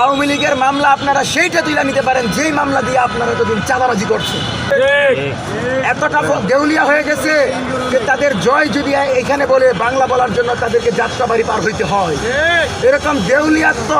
আওয়ামী লীগের মামলা আপনারা সেইটা তুলে নিতে পারেন, যেই মামলা দিয়ে আপনারা এতদিন চাঁদাবাজি করছেন। এতটা দেউলিয়া হয়ে গেছে যে তাদের জয় যদি এখানে বলে বাংলা বলার জন্য তাদেরকে যাত্রাবাড়ি পার হইতে হয়। এরকম দেউলিয়াত্ম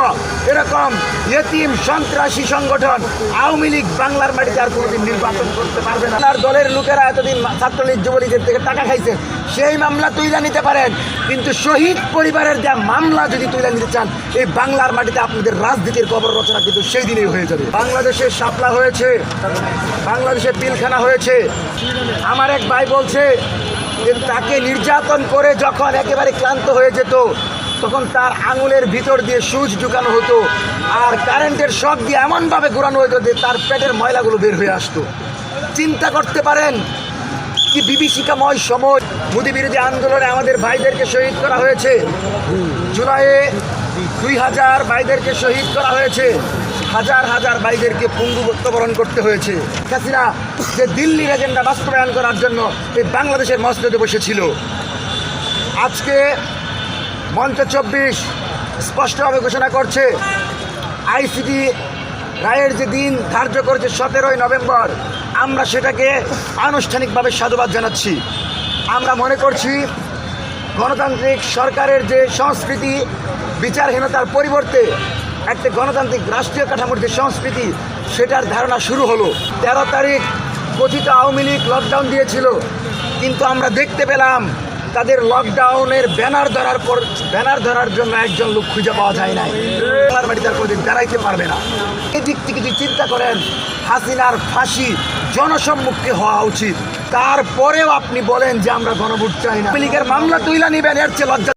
এরকম ইয়েতিম সন্ত্রাসী সংগঠন আওয়ামী লীগ বাংলার মাটিতে আর কোনোদিন নির্বাচন করতে পারবে না। দলের লোকেরা এতদিন ছাত্রলীগ যুবলীগের থেকে টাকা খাইছে সেই মামলা তুলে নিতে পারেন। কিন্তু শহীদ পরিবারের যা মামলা যদি তুলে নিতে চান, এই বাংলার মাটিতে আপনাদের রাজনীতির কবর রচনা কিন্তু সেই দিনেই হয়ে যাবে। বাংলাদেশে শাপলা হয়েছে, বাংলাদেশে পিলখানা হয়েছে। আমার এক ভাই বলছে যে তাকে নির্যাতন করে যখন একেবারে ক্লান্ত হয়ে যেত, তখন তার আঙুলের ভিতর দিয়ে সুচ ঢুকানো হতো আর কারেন্টের শক দিয়ে এমনভাবে ঘোরানো হতো যে তার পেটের ময়লাগুলো বের হয়ে আসতো। চিন্তা করতে পারেন কি বিভীষিকাময় সময়? মোদী বিরোধী আন্দোলনে আমাদের ভাইদেরকে শহীদ করা হয়েছে। জুলাইয়ে দুই হাজার ভাইদেরকে শহীদ করা হয়েছে। হাজার হাজার ভাইদেরকে পঙ্গু বরণ করতে হয়েছে। হাসিনা যে দিল্লির এজেন্ডা বাস্তবায়ন করার জন্য এই বাংলাদেশের মসজিদে বসেছিল। আজকে মঞ্চ চব্বিশ স্পষ্টভাবে ঘোষণা করছে, আইসিটি রায়ের যে দিন ধার্য করেছে সতেরোই নভেম্বর আমরা সেটাকে আনুষ্ঠানিকভাবে সাধুবাদ জানাচ্ছি। আমরা মনে করছি গণতান্ত্রিক সরকারের যে সংস্কৃতি, বিচারহীনতার পরিবর্তে একটা গণতান্ত্রিক রাষ্ট্রীয় কাঠামোর যে সংস্কৃতি, সেটার ধারণা শুরু হলো। তেরো তারিখ কথিত আওয়ামী লীগ লকডাউন দিয়েছিল, কিন্তু আমরা দেখতে পেলাম তাদের লকডাউনের ব্যানার ধরার পর, ব্যানার ধরার জন্য একজন লোক খুঁজে পাওয়া যায় নাই। বাংলার বাড়িতে আর কোনোদিন দাঁড়াইতে পারবে না। এই দিক থেকে যদি চিন্তা করেন, হাসিনার ফাঁসি জনসম্মুখে হওয়া উচিত। তারপরেও আপনি বলেন যে আমরা গণভোট চাই না। লীগের মামলা তুইলা নিবেন, এর চেয়ে লজ্জা